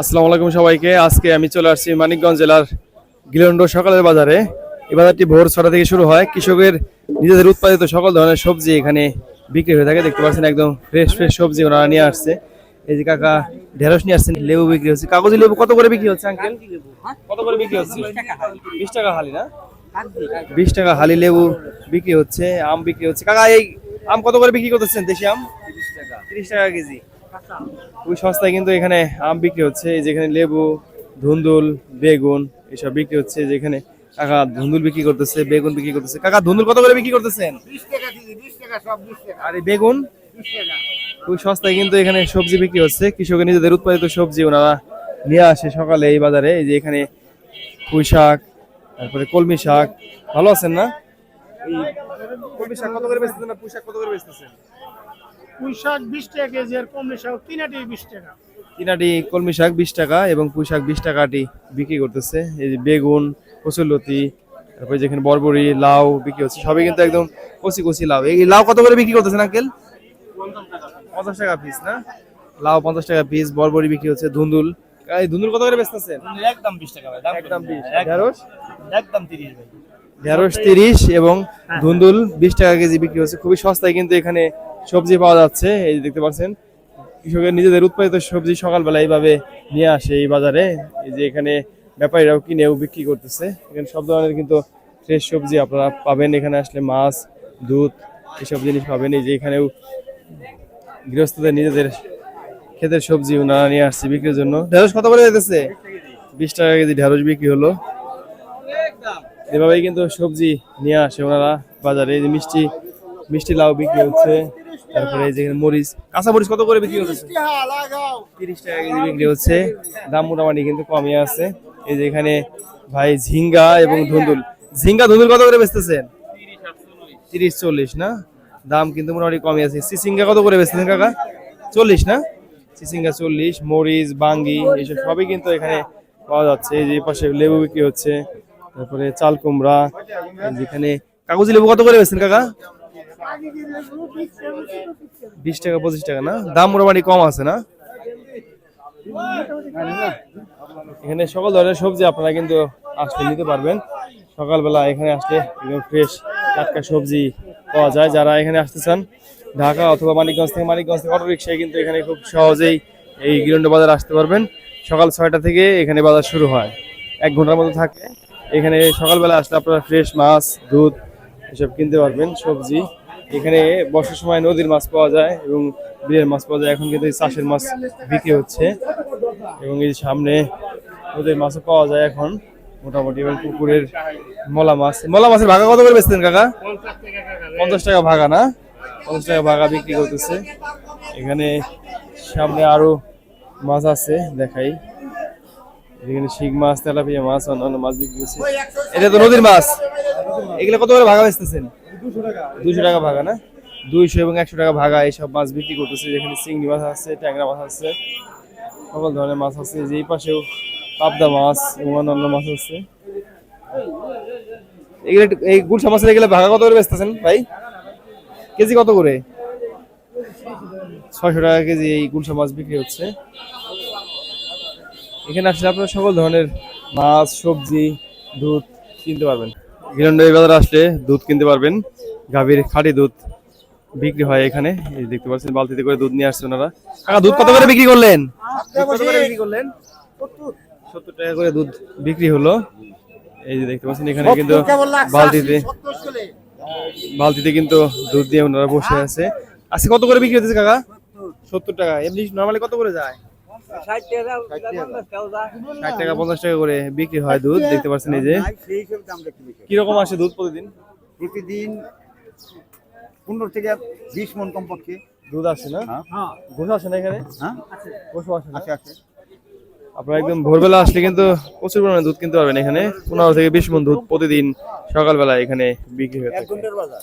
আসসালামু আলাইকুম সবাইকে। আজকে আমি চলে আসছি মানিকগঞ্জ জেলার গিলন্ড সকালের বাজারে। এই বাজারটি ভোর ছটা থেকে শুরু হয়। কৃষকের নিজেদের উৎপাদিত সকল ধরনের সবজি এখানে বিক্রি হয়ে থাকে। দেখতে পাচ্ছেন একদম ফ্রেশ ফ্রেশ সবজি ওনারা নিয়ে আসছে। এই যে কাকা ঢেঁড়স নিয়ে আসছেন, লেবু বিক্রি হচ্ছে। কাগজি লেবু কত করে বিক্রি হচ্ছে আঙ্কেল কত করে বিক্রি হচ্ছে? বিশ টাকা হালি না? বিশ টাকা হালি লেবু বিক্রি হচ্ছে, আম বিক্রি হচ্ছে। কাকা, এই আম কত করে বিক্রি করতেছেন, দেশি আম? তিরিশ টাকা কেজি। খুবই সস্তায় কিন্তু এখানে আম বিক্রি হচ্ছে। যেখানে লেবু ধুন্দুল বেগুন এসব বিক্রি হচ্ছে। যেখানে কাকা ধুন্দুল বিক্রি করতেছে বেগুন বিক্রি করতেছে। কাকা ধুন্দুল কত করে বিক্রি করতেছেন? আর এই বেগুন খুবই সস্তায় কিন্তু এখানে সবজি বিক্রি হচ্ছে। কৃষকের নিজেদের উৎপাদিত সবজি ওনারা নিয়ে আসে সকালে এই বাজারে। এই যে এখানে পুঁই শাক তারপরে কলমি শাক। ভালো আছেন না? কলমি শাক কত করে বেচতেছেন না পুঁই শাক কত করে বেচতেছেন? পুঁই শাক বিশ টাকা কেজি আর কমলি শাক তিনাটি বিশ টাকা। তিনাটি কলমি শাক বিশ টাকা এবং পুঁই শাক বিশ টাকাটি বিক্রি করতেছে। এই যে বেগুন কচুরলতি তারপরে যেখানে বরবরি লাউ বিক্রি হচ্ছে। সবই কিন্তু একদম কচি কচি লাউ। এই লাউ কত করে বিক্রি করতেছেন আঙ্কেল? পঞ্চাশ টাকা পিস না? লাউ পঞ্চাশ টাকা পিস বরবরি বিক্রি হচ্ছে ধুন্দুল। এই ধুন্দুল কত করে বেচতেছেন? একদম বিশ টাকা ভাই একদম বিশ। ঢেঁড়স? একদম তিরিশ ভাই। ঢেঁড়স তিরিশ এবং ধুন্দুল বিশ টাকা কেজি বিক্রি হচ্ছে। খুবই সস্তায় কিন্তু এখানে সবজি পাওয়া যাচ্ছে, এই যে দেখতে পাচ্ছেন। কৃষকের নিজেদের উৎপাদিত সবজি সকালবেলা এইভাবে নিয়ে আসে এই বাজারে। এই যে এখানে ব্যাপারীরাও কিনেও বিক্রি করতেছে। এখানে সব ধরনের কিন্তু ফ্রেশ সবজি আপনারা পাবেন। এখানে আসলে মাছ, দুধ, এসব জিনিস পাবেন। এই যে এখানেও গৃহস্থদের নিজেদের ক্ষেতের সবজি ওনারা নিয়ে আসছে বিক্রির জন্য। ঢেঁড়স কত করে যেতেছে বিশ টাকা কেজি ঢেঁড়স বিক্রি হলো। এভাবেই কিন্তু সবজি নিয়ে আসে ওনারা বাজারে। এই যে মিষ্টি মিষ্টি লাউ বিক্রি হচ্ছে। তারপরে এই যে এখানে মরিচ, কাঁচা মরিচ কত করে বিক্রি হচ্ছে? তিরিশ টাকা কেজি বিক্রি হচ্ছে। দাম মোটামুটি কিন্তু কমই আছে। এই যে এখানে ভাই ঝিঙ্গা এবং ধুন্দুল। ঝিঙ্গা, ধুন্দুল কত করে বেচতেছেন? তিরিশ চল্লিশ, না? দাম কিন্তু মোটামুটি কমই আছে। সিসিঙ্গা কত করে বেচতেছেন কাকা? চল্লিশ, না? সিসিঙ্গা চল্লিশ, মরিচ, বাঙ্গি, এইসব সবই কিন্তু এখানে পাওয়া যাচ্ছে। এই যে পাশে লেবু বিক্রি হচ্ছে। তারপরে চাল কুমড়া যেখানে কাগজি লেবু কত করে বেচছেন কাকা? বিশ টাকা, পঁচিশ টাকা, না? দাম মোটামুটি কম আছে, না? এখানে সকল ধরনের সবজি আপনারা কিন্তু আসলে নিতে পারবেন। সকালবেলা এখানে আসলে একদম ফ্রেশ টাটকা সবজি পাওয়া যায়। যারা এখানে আসতে চান, ঢাকা অথবা মানিকগঞ্জ থেকে মানিকগঞ্জ থেকে অটো রিক্সায় কিন্তু এখানে খুব সহজেই এই গিরন্ড বাজার আসতে পারবেন। সকাল ছয়টা থেকে এখানে বাজার শুরু হয়। এক ঘণ্টার মতো থাকে। এখানে সকালবেলা আসলে আপনারা ফ্রেশ মাছ, দুধ, এসব কিনতে পারবেন, সবজি। এখানে বর্ষার সময় নদীর মাছ পাওয়া যায় এবং বিলের মাছ পাওয়া যায়। এখন কিন্তু চাষের মাছ বিক্রি হচ্ছে এবং এই সামনে নদীর মাছও পাওয়া যায় এখন। মোটামুটি এবং পুকুরের মলা মাছ। মলা মাছের ভাগা কত করে বেচতেন কাকা? পঞ্চাশ টাকা ভাগা না? পঞ্চাশ টাকা ভাগা বিক্রি করতেছে। এখানে সামনে আরও মাছ আছে, দেখাই। এখানে শিং মাছ, তেলাপিয়া মাছ, অন্যান্য মাছ বিক্রি করছে এটা তো নদীর মাছ। এগুলো কত করে ভাগা বেচতেছেন? দুশো টাকা। ভাগা, না? দুইশো এবং একশো টাকা ভাগা এইসব মাছ বিক্রি করতেছে। যেখানে চিংড়ি মাছ আছে, ট্যাংরা মাছ আছে, সকল ধরনের মাছ আছে। যে এই পাশেও পাবদা মাছ এবং অন্যান্য মাছ আছে। এগুলো এই গুলশা মাছের এগুলো ভাগা কত করে বেচতেছেন ভাই? কেজি কত করে? ছয়শো টাকা কেজি এই গুলশা মাছ বিক্রি হচ্ছে। এখানে আসলে আপনারা সকল ধরনের মাছ, সবজি, দুধ কিনতে পারবেন। গিরন্ড এই বাজারে আসলে দুধ কিনতে পারবেন। গাভীর খাঁটি দুধ বিক্রি হয় এখানে। এই দেখতে পাচ্ছেন বালতিতে করে দুধ নিয়ে আসছে ওনারা। কাকা দুধ কত করে বিক্রি করলেন? কত করে বিক্রি করলেন সত্তর টাকা করে দুধ বিক্রি হলো। এই যে দেখতে পাচ্ছেন এখানে কিন্তু বালতিতে বালতিতে কিন্তু দুধ দিয়ে ওনারা বসে আছে। আজকে কত করে বিক্রি হতেছে কাকা? সত্তর। টাকা। এমনি নর্মালি কত করে যায়? ষাট টাকা পঞ্চাশ টাকা। করে বিক্রি হয় দুধ দেখতে পাচ্ছেন এই যে। কীরকম আসে দুধ প্রতিদিন? প্রতিদিন পনেরো থেকে বিশ মন কমপক্ষে। দুধ আসে না? হ্যাঁ। গোস আসে না এখানে? হ্যাঁ। আসে। না? আছে আছে আপনারা একদম ভোরবেলা আসলে কিন্তু প্রচুর পরিমাণে দুধ কিনতে পারবেন এখানে। পনেরো থেকে বিশ মন দুধ প্রতিদিন সকালবেলা এখানে বিক্রি হয়ে থাকে। ঘণ্টার বাজার।